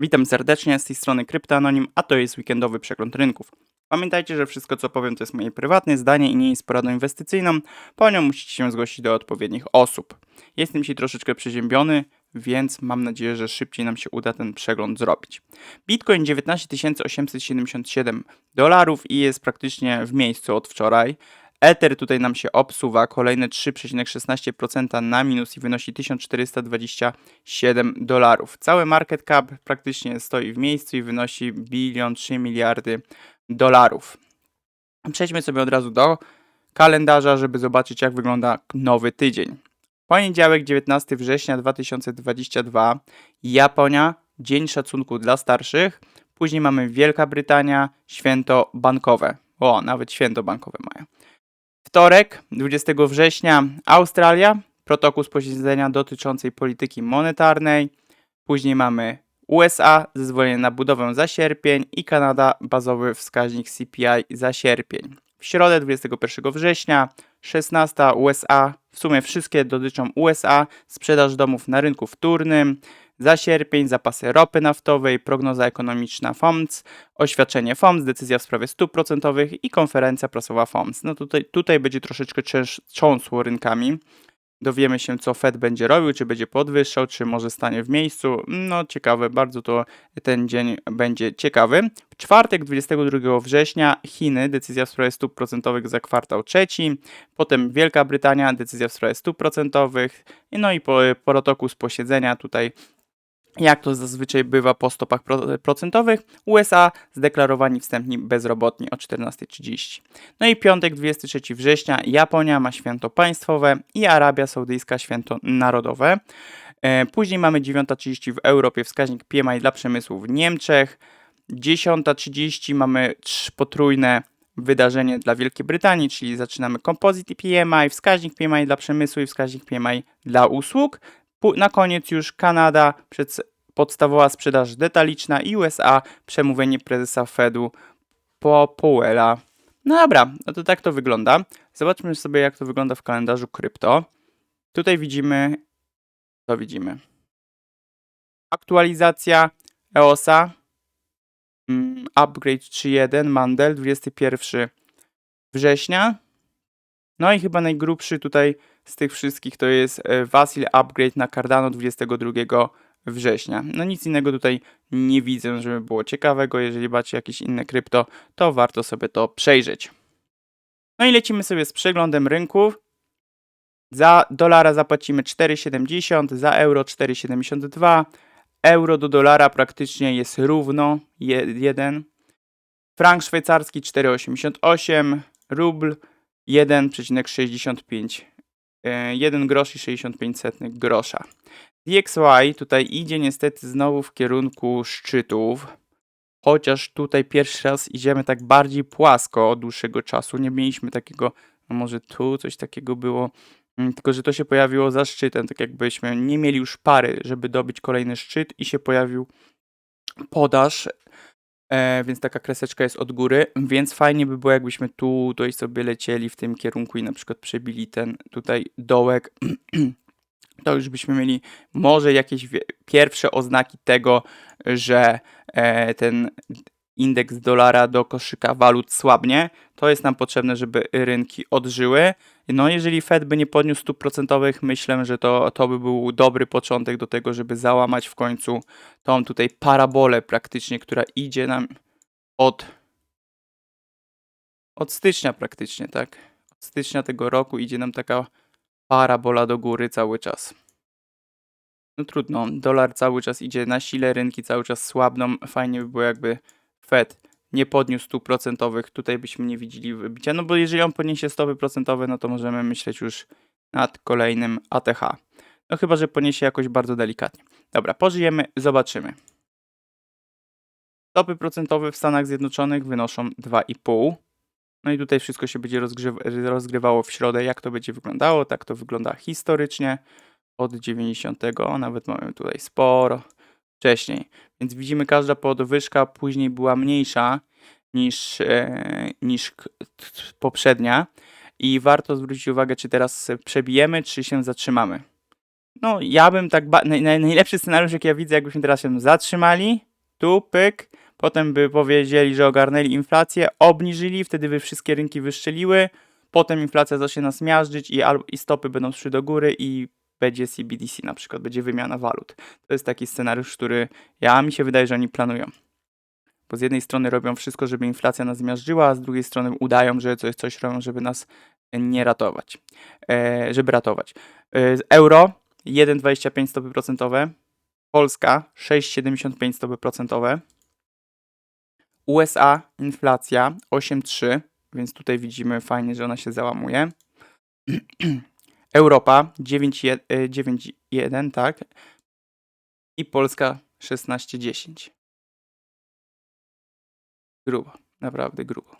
Witam serdecznie, z tej strony Kryptoanonim, a to jest weekendowy przegląd rynków. Pamiętajcie, że wszystko co powiem to jest moje prywatne zdanie i nie jest poradą inwestycyjną, po nią musicie się zgłosić do odpowiednich osób. Jestem dzisiaj troszeczkę przeziębiony, więc mam nadzieję, że szybciej nam się uda ten przegląd zrobić. Bitcoin 19 877 dolarów i jest praktycznie w miejscu od wczoraj. Ether tutaj nam się obsuwa, kolejne 3,16% na minus i wynosi 1427 dolarów. Cały market cap praktycznie stoi w miejscu i wynosi bilion 3 miliardy dolarów. Przejdźmy sobie od razu do kalendarza, żeby zobaczyć jak wygląda nowy tydzień. Poniedziałek 19 września 2022, Japonia, Dzień Szacunku dla Starszych. Później mamy Wielka Brytania, święto bankowe. O, nawet święto bankowe mają. Wtorek, 20 września, Australia, protokół z posiedzenia dotyczącej polityki monetarnej. Później mamy USA, zezwolenie na budowę za sierpień i Kanada, bazowy wskaźnik CPI za sierpień. W środę, 21 września, 16 USA, w sumie wszystkie dotyczą USA, sprzedaż domów na rynku wtórnym, za sierpień zapasy ropy naftowej, prognoza ekonomiczna FOMC, oświadczenie FOMC, decyzja w sprawie stóp procentowych i konferencja prasowa FOMC. No tutaj, tutaj będzie troszeczkę trząsło rynkami. Dowiemy się, co Fed będzie robił, czy będzie podwyższał, czy może stanie w miejscu. No ciekawe, bardzo to ten dzień będzie ciekawy. W czwartek, 22 września, Chiny, decyzja w sprawie stóp procentowych za kwartał trzeci. Potem Wielka Brytania, decyzja w sprawie stóp procentowych. No i po, protokół z posiedzenia tutaj jak to zazwyczaj bywa po stopach pro- procentowych, USA zdeklarowani wstępni bezrobotni o 14.30. No i piątek 23 września Japonia ma święto państwowe i Arabia Saudyjska święto narodowe. E, Później mamy 9.30 w Europie wskaźnik PMI dla przemysłu w Niemczech. 10.30 mamy potrójne wydarzenie dla Wielkiej Brytanii, czyli zaczynamy Composite PMI, wskaźnik PMI dla przemysłu i wskaźnik PMI dla usług. Na koniec już Kanada, podstawowa sprzedaż detaliczna i USA, przemówienie prezesa Fedu po Powella. No dobra, no to tak to wygląda. Zobaczmy sobie, jak to wygląda w kalendarzu krypto. Tutaj widzimy, co widzimy. Aktualizacja EOSa, mm, upgrade 3.1, Mandel, 21 września. No i chyba najgrubszy tutaj z tych wszystkich to jest e, Vasil Upgrade na Cardano 22 września. No nic innego tutaj nie widzę, żeby było ciekawego. Jeżeli macie jakieś inne krypto, to warto sobie to przejrzeć. No i lecimy sobie z przeglądem rynków. Za dolara zapłacimy 4,70, za euro 4,72. Euro do dolara praktycznie jest równo 1. Frank szwajcarski 4,88. Rubl 1,65 1 grosz i 65 setnych grosza. DXY tutaj idzie niestety znowu w kierunku szczytów, chociaż tutaj pierwszy raz idziemy tak bardziej płasko od dłuższego czasu. Nie mieliśmy takiego, no może tu coś takiego było, mm, tylko że to się pojawiło za szczytem, tak jakbyśmy nie mieli już pary, żeby dobyć kolejny szczyt i się pojawił podaż, e, więc taka kreseczka jest od góry, więc fajnie by było jakbyśmy tu tutaj sobie lecieli w tym kierunku i na przykład przebili ten tutaj dołek, to już byśmy mieli może jakieś pierwsze oznaki tego, że e, ten indeks dolara do koszyka walut słabnie. To jest nam potrzebne, żeby rynki odżyły. No, jeżeli Fed by nie podniósł stóp procentowych, myślę, że to, to by był dobry początek do tego, żeby załamać w końcu tą tutaj parabolę praktycznie, która idzie nam od, od stycznia praktycznie, tak? Od stycznia tego roku idzie nam taka parabola do góry cały czas. No trudno, dolar cały czas idzie na sile, rynki cały czas słabną. Fajnie by było jakby Fed nie podniósł stóp procentowych, tutaj byśmy nie widzieli wybicia, no bo jeżeli on podniesie stopy procentowe, no to możemy myśleć już nad kolejnym ATH. No chyba, że poniesie jakoś bardzo delikatnie. Dobra, pożyjemy, zobaczymy. Stopy procentowe w Stanach Zjednoczonych wynoszą 2,5. No i tutaj wszystko się będzie rozgrywało w środę, jak to będzie wyglądało. Tak to wygląda historycznie od 90. Nawet mamy tutaj sporo wcześniej. Więc widzimy, każda podwyżka później była mniejsza niż, e, niż poprzednia. I warto zwrócić uwagę, czy teraz przebijemy, czy się zatrzymamy. No, ja bym tak. Naj, naj, najlepszy scenariusz, jaki ja widzę, jakbyśmy teraz się zatrzymali tu pyk, potem by powiedzieli, że ogarnęli inflację, obniżyli, wtedy by wszystkie rynki wyszczeliły, potem inflacja zacznie nas miażdżyć i, i stopy będą szły do góry i będzie CBDC na przykład, będzie wymiana walut. To jest taki scenariusz, który ja mi się wydaje, że oni planują. Bo z jednej strony robią wszystko, żeby inflacja nas zmiażdżyła, a z drugiej strony udają, że coś, coś robią, żeby nas nie ratować. E, żeby ratować. E, euro 1,25 stopy procentowe. Polska 6,75 stopy procentowe. USA inflacja 8,3, więc tutaj widzimy fajnie, że ona się załamuje. Europa 9,1, e, 9,1, tak. I Polska 16,10. Grubo, naprawdę grubo.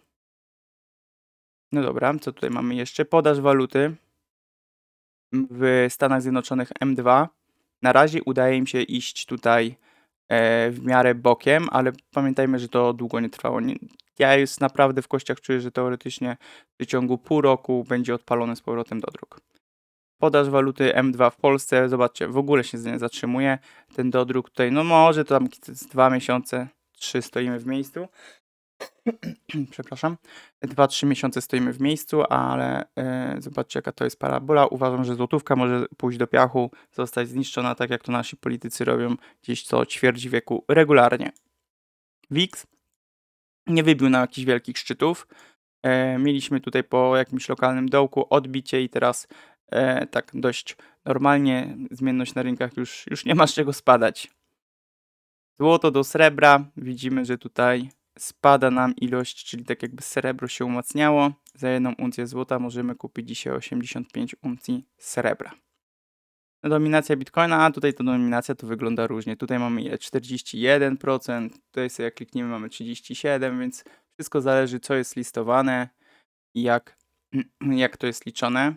No dobra, co tutaj mamy jeszcze? Podaż waluty w Stanach Zjednoczonych M2. Na razie udaje im się iść tutaj e, w miarę bokiem, ale pamiętajmy, że to długo nie trwało. Ja już naprawdę w kościach czuję, że teoretycznie w ciągu pół roku będzie odpalony z powrotem do dróg. Podaż waluty M2 w Polsce, zobaczcie, w ogóle się nie zatrzymuje. Ten dodruk tutaj, no może to tam dwa miesiące, trzy stoimy w miejscu. Przepraszam. 2-3 miesiące stoimy w miejscu, ale e, zobaczcie jaka to jest parabola. Uważam, że złotówka może pójść do piachu, zostać zniszczona tak jak to nasi politycy robią gdzieś co ćwierć wieku regularnie. WIX nie wybił na jakichś wielkich szczytów. E, mieliśmy tutaj po jakimś lokalnym dołku odbicie i teraz e, tak dość normalnie zmienność na rynkach już, już nie ma z czego spadać. Złoto do srebra. Widzimy, że tutaj spada nam ilość, czyli tak jakby srebro się umacniało. Za jedną uncję złota możemy kupić dzisiaj 85 uncji srebra. Dominacja Bitcoina, a tutaj ta dominacja to wygląda różnie. Tutaj mamy ile? 41%, tutaj sobie jak klikniemy mamy 37%, więc wszystko zależy co jest listowane i jak, jak to jest liczone.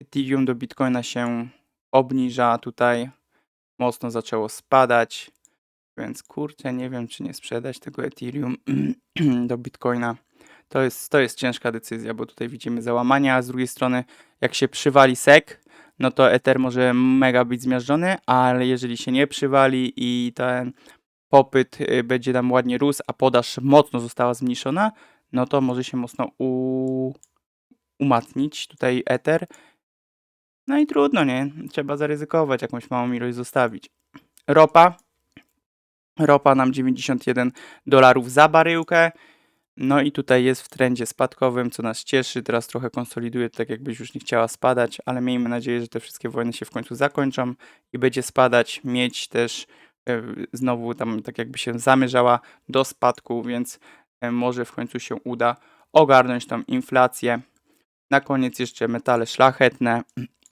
Ethereum do Bitcoina się obniża, tutaj mocno zaczęło spadać. Więc kurczę, nie wiem, czy nie sprzedać tego Ethereum do Bitcoina. To jest, to jest ciężka decyzja, bo tutaj widzimy załamania, a z drugiej strony, jak się przywali SEC, no to Ether może mega być zmiażdżony, ale jeżeli się nie przywali i ten popyt y, będzie nam ładnie rósł, a podaż mocno została zmniejszona, no to może się mocno u... umacnić tutaj Ether. No i trudno, nie? Trzeba zaryzykować, jakąś małą ilość zostawić. Ropa Ropa nam 91 dolarów za baryłkę. No i tutaj jest w trendzie spadkowym, co nas cieszy. Teraz trochę konsoliduje, tak jakbyś już nie chciała spadać, ale miejmy nadzieję, że te wszystkie wojny się w końcu zakończą i będzie spadać. Mieć też e, znowu tam tak jakby się zamierzała do spadku, więc e, może w końcu się uda ogarnąć tą inflację. Na koniec jeszcze metale szlachetne.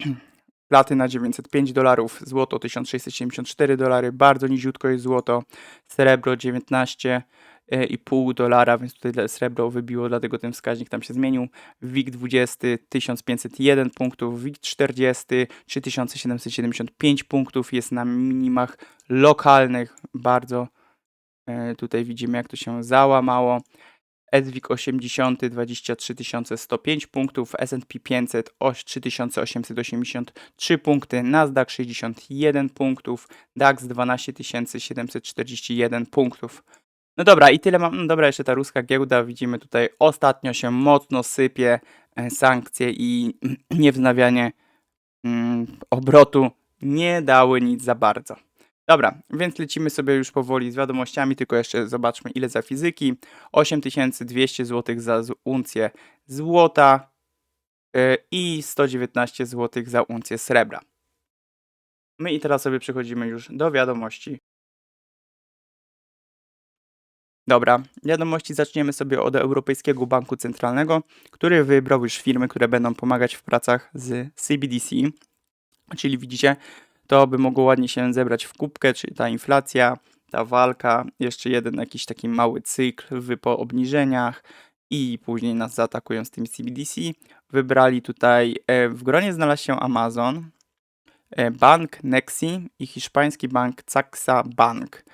Platyna 905 dolarów, złoto 1674 dolary, bardzo niziutko jest złoto, srebro 19,5 dolara, więc tutaj srebro wybiło, dlatego ten wskaźnik tam się zmienił. WIG 20 1501 punktów, WIG 40 3775 punktów, jest na minimach lokalnych, bardzo e, tutaj widzimy jak to się załamało. Edwig 80 23 105 punktów, S&P 500 3883 punkty, Nasdaq 61 punktów, DAX 12 741 punktów. No dobra, i tyle mam. No dobra, jeszcze ta ruska giełda, widzimy tutaj ostatnio się mocno sypie e, sankcje i niewznawianie mm, obrotu nie dały nic za bardzo. Dobra, więc lecimy sobie już powoli z wiadomościami, tylko jeszcze zobaczmy ile za fizyki. 8200 zł za uncję złota yy, i 119 zł za uncję srebra. My i teraz sobie przechodzimy już do wiadomości. Dobra, wiadomości zaczniemy sobie od Europejskiego Banku Centralnego, który wybrał już firmy, które będą pomagać w pracach z CBDC. Czyli widzicie, to by mogło ładnie się zebrać w kubkę, czyli ta inflacja, ta walka, jeszcze jeden jakiś taki mały cykl w, po obniżeniach i później nas zaatakują z tym CBDC. Wybrali tutaj, e, w gronie znalazł się Amazon, e, bank Nexi i hiszpański bank Saxa Bank.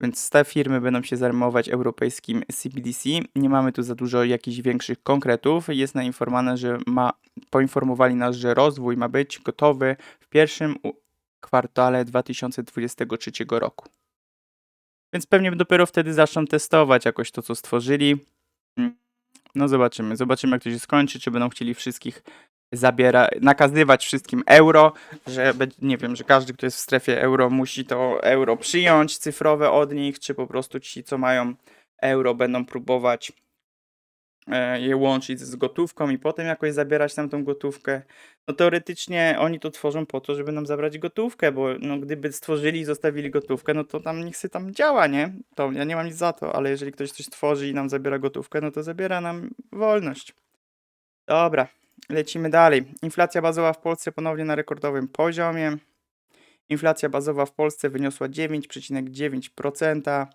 Więc te firmy będą się zajmować europejskim CBDC. Nie mamy tu za dużo jakichś większych konkretów. Jest nainformowane, że ma, poinformowali nas, że rozwój ma być gotowy w pierwszym kwartale 2023 roku. Więc pewnie dopiero wtedy zaczną testować jakoś to, co stworzyli. Mm, No zobaczymy. Zobaczymy, jak to się skończy. Czy będą chcieli wszystkich zabiera, nakazywać wszystkim euro, że nie wiem, że każdy, kto jest w strefie euro, musi to euro przyjąć cyfrowe od nich, czy po prostu ci, co mają euro, będą próbować je łączyć z gotówką i potem jakoś zabierać nam tą gotówkę. No teoretycznie oni to tworzą po to, żeby nam zabrać gotówkę, bo no, gdyby stworzyli i zostawili gotówkę, no to tam niech się tam działa, nie? To ja nie mam nic za to, ale jeżeli ktoś coś tworzy i nam zabiera gotówkę, no to zabiera nam wolność. Dobra, lecimy dalej. Inflacja bazowa w Polsce ponownie na rekordowym poziomie. Inflacja bazowa w Polsce wyniosła 9,9%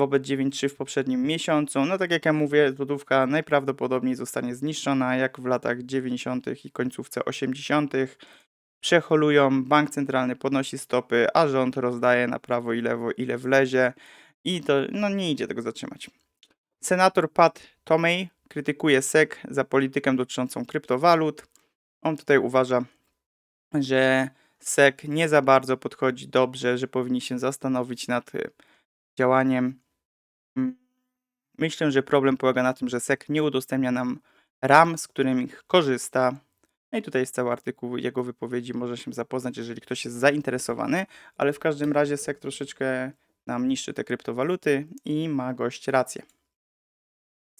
wobec 9,3 w poprzednim miesiącu. No tak jak ja mówię, złotówka najprawdopodobniej zostanie zniszczona jak w latach 90. i końcówce 80. Przeholują, bank centralny podnosi stopy, a rząd rozdaje na prawo i lewo ile wlezie i to no nie idzie tego zatrzymać. Senator Pat Tomei krytykuje SEC za politykę dotyczącą kryptowalut. On tutaj uważa, że SEC nie za bardzo podchodzi dobrze, że powinni się zastanowić nad y, działaniem. Myślę, że problem polega na tym, że SEC nie udostępnia nam ram, z którymi korzysta. No i tutaj jest cały artykuł jego wypowiedzi, może się zapoznać, jeżeli ktoś jest zainteresowany, ale w każdym razie SEC troszeczkę nam niszczy te kryptowaluty i ma gość rację.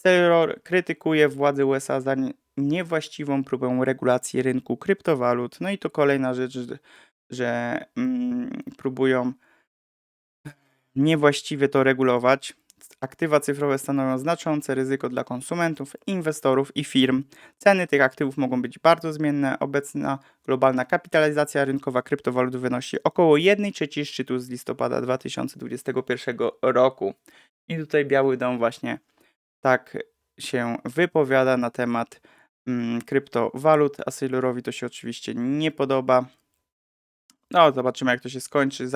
Taylor krytykuje władze USA za nie- niewłaściwą próbę regulacji rynku kryptowalut. No i to kolejna rzecz, że mm, próbują niewłaściwie to regulować. Aktywa cyfrowe stanowią znaczące ryzyko dla konsumentów, inwestorów i firm. Ceny tych aktywów mogą być bardzo zmienne. Obecna globalna kapitalizacja rynkowa kryptowalut wynosi około 1 trzeciej szczytu z listopada 2021 roku. I tutaj Biały Dom właśnie tak się wypowiada na temat mm, kryptowalut, a Saylorowi to się oczywiście nie podoba. No, zobaczymy jak to się skończy.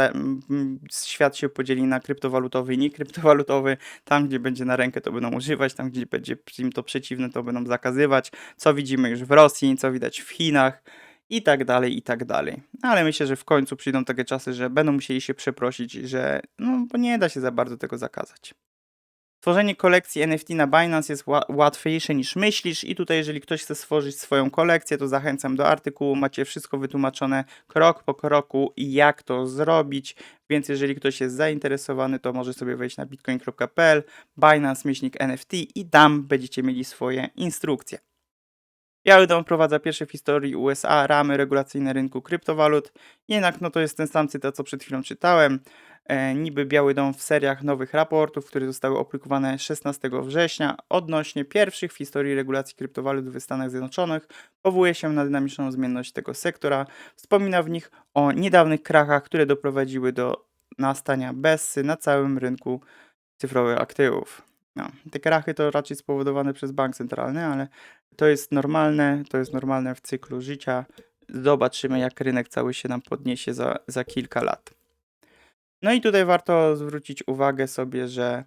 Świat się podzieli na kryptowalutowy i niekryptowalutowy. Tam, gdzie będzie na rękę, to będą używać, tam, gdzie będzie im to przeciwne, to będą zakazywać. Co widzimy już w Rosji, co widać w Chinach i tak dalej, i tak dalej. Ale myślę, że w końcu przyjdą takie czasy, że będą musieli się przeprosić, że no, bo nie da się za bardzo tego zakazać. Tworzenie kolekcji NFT na Binance jest ła- łatwiejsze niż myślisz i tutaj jeżeli ktoś chce stworzyć swoją kolekcję, to zachęcam do artykułu, macie wszystko wytłumaczone krok po kroku i jak to zrobić, więc jeżeli ktoś jest zainteresowany, to może sobie wejść na bitcoin.pl, Binance myślnik NFT i tam będziecie mieli swoje instrukcje. Biały Dom wprowadza pierwsze w historii USA ramy regulacyjne rynku kryptowalut, jednak no to jest ten sam cytat, co przed chwilą czytałem. E, niby Biały Dom w seriach nowych raportów, które zostały opublikowane 16 września odnośnie pierwszych w historii regulacji kryptowalut w Stanach Zjednoczonych, powołuje się na dynamiczną zmienność tego sektora. Wspomina w nich o niedawnych krachach, które doprowadziły do nastania bessy na całym rynku cyfrowych aktywów. No, te krachy to raczej spowodowane przez bank centralny, ale to jest normalne, to jest normalne w cyklu życia. Zobaczymy, jak rynek cały się nam podniesie za, za kilka lat. No i tutaj warto zwrócić uwagę sobie, że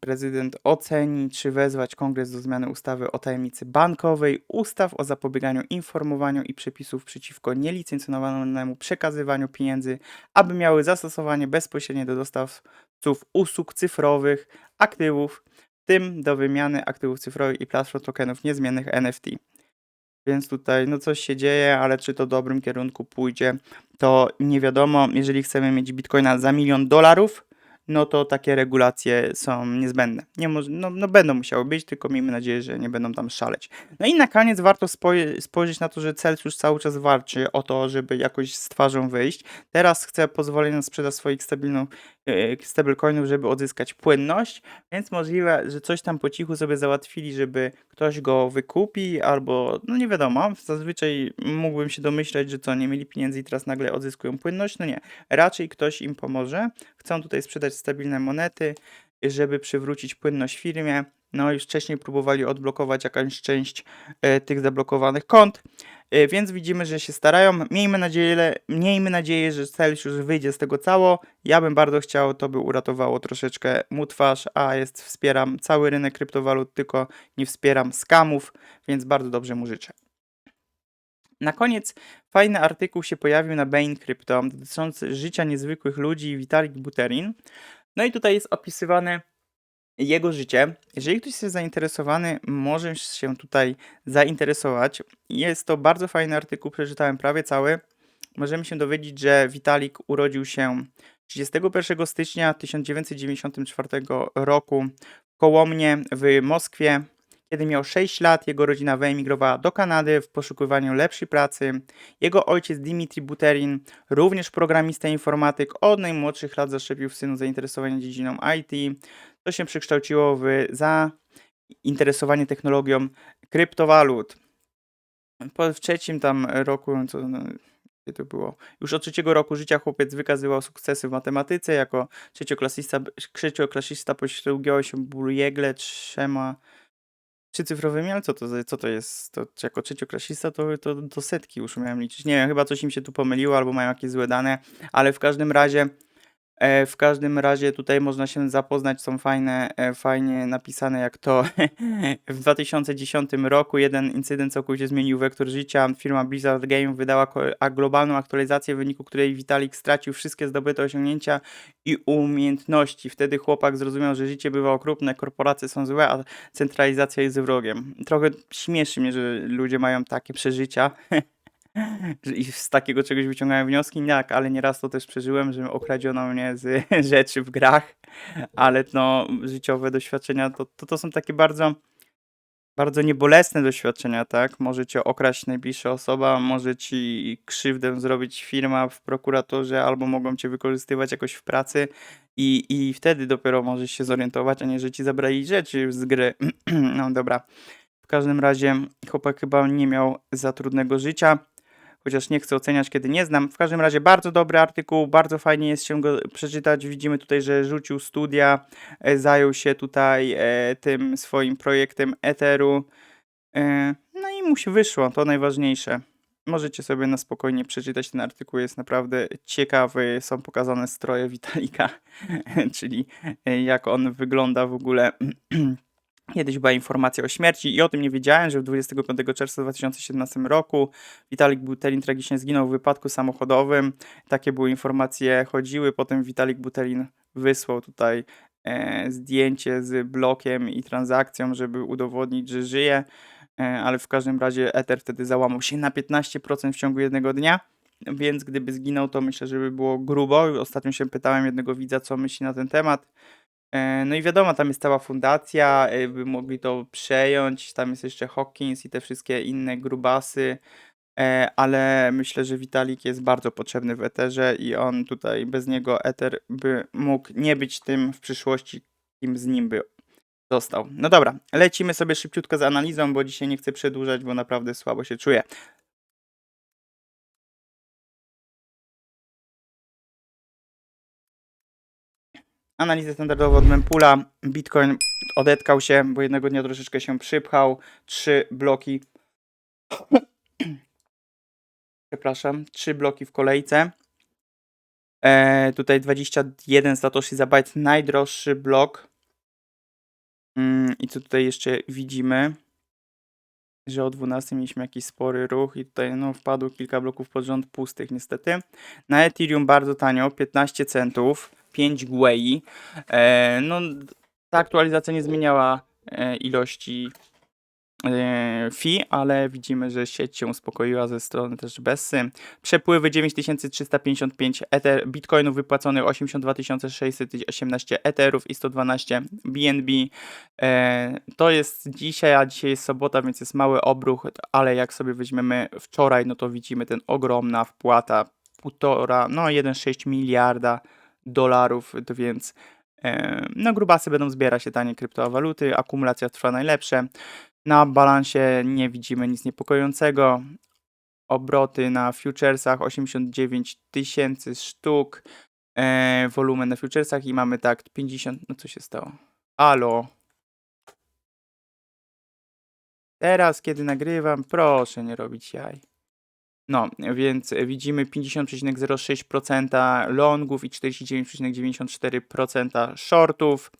prezydent oceni, czy wezwać kongres do zmiany ustawy o tajemnicy bankowej, ustaw o zapobieganiu informowaniu i przepisów przeciwko nielicencjonowanemu przekazywaniu pieniędzy, aby miały zastosowanie bezpośrednie do dostawców usług cyfrowych, aktywów, w tym do wymiany aktywów cyfrowych i platform tokenów niezmiennych NFT. Więc tutaj no coś się dzieje, ale czy to w dobrym kierunku pójdzie, to nie wiadomo. Jeżeli chcemy mieć bitcoina za milion dolarów, no to takie regulacje są niezbędne. Nie moż- no, no będą musiały być, tylko miejmy nadzieję, że nie będą tam szaleć. No i na koniec warto spoj- spojrzeć na to, że Celsius cały czas walczy o to, żeby jakoś z twarzą wyjść. Teraz chce pozwolenia na sprzedaż swoich stabilnych yy, stablecoinów, żeby odzyskać płynność, więc możliwe, że coś tam po cichu sobie załatwili, żeby ktoś go wykupi, albo no nie wiadomo. Zazwyczaj mógłbym się domyśleć, że co, nie mieli pieniędzy i teraz nagle odzyskują płynność. No nie, raczej ktoś im pomoże. Chcą tutaj sprzedać stabilne monety, żeby przywrócić płynność firmie. No już wcześniej próbowali odblokować jakąś część e, tych zablokowanych kont, e, więc widzimy, że się starają. Miejmy nadzieję, miejmy nadzieję, że Celsius wyjdzie z tego cało. Ja bym bardzo chciał, to by uratowało troszeczkę mu twarz, a jest wspieram cały rynek kryptowalut, tylko nie wspieram skamów, więc bardzo dobrze mu życzę. Na koniec fajny artykuł się pojawił na Bain Crypto dotyczący życia niezwykłych ludzi Vitalik Buterin. No i tutaj jest opisywane jego życie. Jeżeli ktoś jest zainteresowany, może się tutaj zainteresować. Jest to bardzo fajny artykuł, przeczytałem prawie cały. Możemy się dowiedzieć, że Witalik urodził się 31 stycznia 1994 roku w Kołomnie w Moskwie. Kiedy miał 6 lat, jego rodzina wyemigrowała do Kanady w poszukiwaniu lepszej pracy. Jego ojciec Dimitri Buterin, również programista informatyk, od najmłodszych lat zaszczepił w synu zainteresowanie dziedziną IT. To się przekształciło w zainteresowanie technologią kryptowalut. Po trzecim tam roku, co, no, to było? Już od trzeciego roku życia chłopiec wykazywał sukcesy w matematyce. Jako trzecioklasista, trzecioklasista posługiwał się bóljegle trzema trzycyfrowymi, ale co to, co to jest? To, jako trzecioklasista to, to do setki już miałem liczyć. Nie wiem, chyba coś im się tu pomyliło albo mają jakieś złe dane, ale w każdym razie E, w każdym razie tutaj można się zapoznać, są fajne, e, fajnie napisane jak to w 2010 roku jeden incydent całkowicie zmienił wektor życia. Firma Blizzard Game wydała globalną aktualizację, w wyniku której Vitalik stracił wszystkie zdobyte osiągnięcia i umiejętności. Wtedy chłopak zrozumiał, że życie bywa okrutne, korporacje są złe, a centralizacja jest wrogiem. Trochę śmieszy mnie, że ludzie mają takie przeżycia. i z takiego czegoś wyciągałem wnioski, tak, ale nieraz to też przeżyłem, że okradziono mnie z rzeczy w grach, ale no życiowe doświadczenia to, to, to są takie bardzo, bardzo niebolesne doświadczenia, tak? Może cię okraść najbliższa osoba, może ci krzywdę zrobić firma w prokuratorze, albo mogą cię wykorzystywać jakoś w pracy i, i wtedy dopiero możesz się zorientować, a nie, że ci zabrali rzeczy z gry. no dobra. W każdym razie chłopak chyba nie miał za trudnego życia chociaż nie chcę oceniać, kiedy nie znam. W każdym razie bardzo dobry artykuł, bardzo fajnie jest się go przeczytać. Widzimy tutaj, że rzucił studia, e, zajął się tutaj e, tym swoim projektem Etheru. E, no i mu się wyszło, to najważniejsze. Możecie sobie na spokojnie przeczytać ten artykuł, jest naprawdę ciekawy. Są pokazane stroje Witalika, czyli jak on wygląda w ogóle. Kiedyś była informacja o śmierci i o tym nie wiedziałem, że 25 czerwca 2017 roku Witalik Butelin tragicznie zginął w wypadku samochodowym. Takie były informacje, chodziły. Potem Witalik Butelin wysłał tutaj e, zdjęcie z blokiem i transakcją, żeby udowodnić, że żyje. E, ale w każdym razie Ether wtedy załamał się na 15% w ciągu jednego dnia. Więc gdyby zginął, to myślę, że by było grubo. Ostatnio się pytałem jednego widza, co myśli na ten temat. E, No i wiadomo, tam jest cała fundacja, by mogli to przejąć. Tam jest jeszcze Hawkins i te wszystkie inne grubasy. E, Ale myślę, że Vitalik jest bardzo potrzebny w Etherze i on tutaj bez niego Ether by mógł nie być tym w przyszłości, kim z nim by został. No dobra, lecimy sobie szybciutko z analizą, bo dzisiaj nie chcę przedłużać, bo naprawdę słabo się czuję. Analizę standardową od Mempula. Bitcoin odetkał się, bo jednego dnia troszeczkę się przypchał. Trzy bloki. Przepraszam, trzy bloki w kolejce. E, tutaj 21 satoshi za byte, najdroższy blok. Mm, I co tutaj jeszcze widzimy? Że o 12 mieliśmy jakiś spory ruch i tutaj no, wpadło kilka bloków pod rząd pustych niestety. Na Ethereum bardzo tanio, 15 centów, 5 gwei. E, no, ta aktualizacja nie zmieniała e, ilości e, fee, ale widzimy, że sieć się uspokoiła ze strony też Bessy. Przepływy 9355 ether, bitcoinów wypłaconych 82 618 etherów i 112 BNB. To jest dzisiaj, a dzisiaj jest sobota, więc jest mały obruch, ale jak sobie weźmiemy wczoraj, no to widzimy ten ogromna wpłata, półtora, no 1,6 miliarda dolarów, więc e, no grubasy będą zbierać się tanie kryptowaluty, akumulacja trwa najlepsze. Na balansie nie widzimy nic niepokojącego. Obroty na futuresach 89 tysięcy sztuk. E, wolumen na futuresach i mamy tak 50. No co się stało? Alo. Teraz, kiedy nagrywam, proszę nie robić jaj. No, więc widzimy 50,06% longów i 49,94% shortów.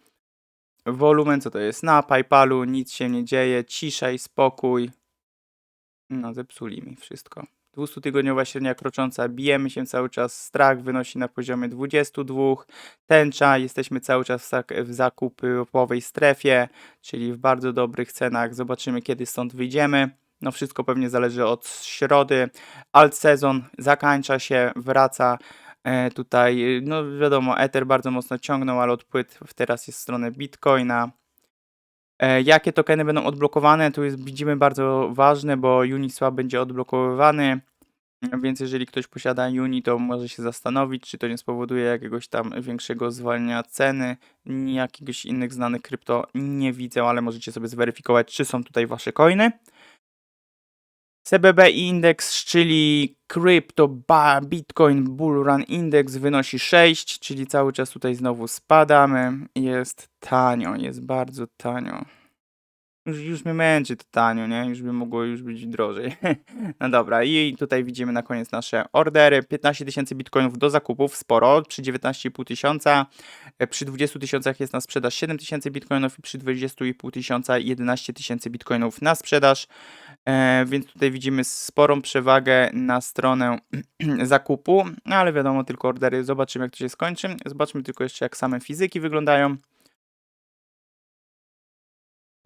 Wolumen, co to jest? Na PayPalu nic się nie dzieje, cisza i spokój. No, zepsuli mi wszystko. 200-tygodniowa średnia krocząca, bijemy się cały czas, strach wynosi na poziomie 22, tęcza, jesteśmy cały czas w, zakupowej strefie, czyli w bardzo dobrych cenach, zobaczymy kiedy stąd wyjdziemy. No wszystko pewnie zależy od środy. Alt sezon zakończa się, wraca e, tutaj, no wiadomo, Ether bardzo mocno ciągnął, ale odpłyt teraz jest w stronę Bitcoina. E, Jakie tokeny będą odblokowane? Tu jest, widzimy, bardzo ważne, bo Uniswap będzie odblokowywany. Więc jeżeli ktoś posiada Uni, to może się zastanowić, czy to nie spowoduje jakiegoś tam większego zwalniania ceny. Jakiegoś innych znanych krypto nie widzę, ale możecie sobie zweryfikować, czy są tutaj wasze coiny. CBB Index, czyli Crypto Bitcoin Bull Run Index wynosi 6, czyli cały czas tutaj znowu spadamy. Jest tanio, jest bardzo tanio. Już, już mnie męczy to tanio, nie? Już by mogło już być drożej. No dobra, i tutaj widzimy na koniec nasze ordery. 15 tysięcy bitcoinów do zakupów, sporo, przy 19,5 tysiąca. E, Przy 20 tysiącach jest na sprzedaż 7 tysięcy bitcoinów i przy 20,5 tysiąca 11 tysięcy bitcoinów na sprzedaż. E, więc tutaj widzimy sporą przewagę na stronę zakupu, no ale wiadomo, tylko ordery. Zobaczymy, jak to się skończy. Zobaczmy tylko jeszcze, jak same fizyki wyglądają.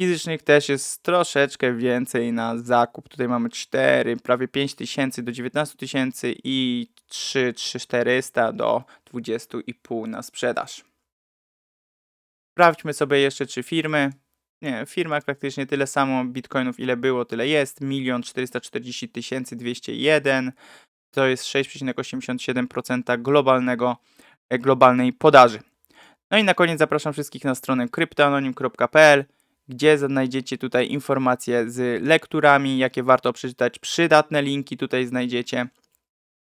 Fizycznych też jest troszeczkę więcej na zakup. Tutaj mamy 4, prawie 5 tysięcy do 19 tysięcy i 3, 3 400 do 20,5 na sprzedaż. Sprawdźmy sobie jeszcze, czy firmy. Nie, w firmach praktycznie tyle samo bitcoinów, ile było, tyle jest. 1 440 201. To jest 6,87% globalnego, e, globalnej podaży. No i na koniec zapraszam wszystkich na stronę kryptoanonim.pl, gdzie znajdziecie tutaj informacje z lekturami, jakie warto przeczytać. Przydatne linki tutaj znajdziecie,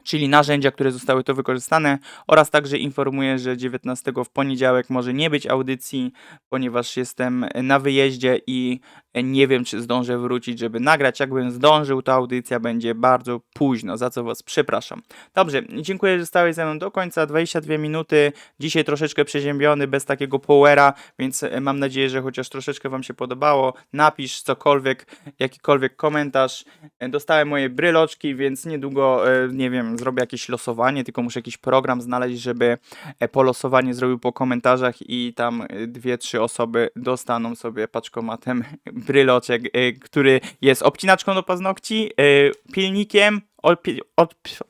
czyli narzędzia, które zostały tu wykorzystane oraz także informuję, że 19 w poniedziałek może nie być audycji, ponieważ jestem na wyjeździe i nie wiem, czy zdążę wrócić, żeby nagrać. Jakbym zdążył, to audycja będzie bardzo późno, za co Was przepraszam. Dobrze, dziękuję, że stałeś ze mną do końca. 22 minuty. Dzisiaj troszeczkę przeziębiony, bez takiego powera, więc e, mam nadzieję, że chociaż troszeczkę Wam się podobało. Napisz cokolwiek, jakikolwiek komentarz. E, Dostałem moje bryloczki, więc niedługo, e, nie wiem, zrobię jakieś losowanie, tylko muszę jakiś program znaleźć, żeby e, po losowanie zrobił po komentarzach i tam dwie, trzy osoby dostaną sobie paczkomatem bryloczek, e, który jest obcinaczką do paznokci, e, pilnikiem,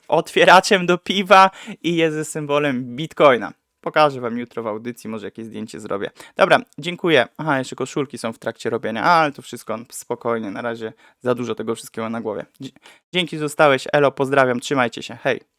otwieraczem do piwa i jest ze symbolem bitcoina. Pokażę wam jutro w audycji, może jakieś zdjęcie zrobię. Dobra, dziękuję. Aha, jeszcze koszulki są w trakcie robienia, ale to wszystko spokojnie, na razie za dużo tego wszystkiego na głowie. Dzięki, zostałeś. Elo, pozdrawiam, trzymajcie się, hej.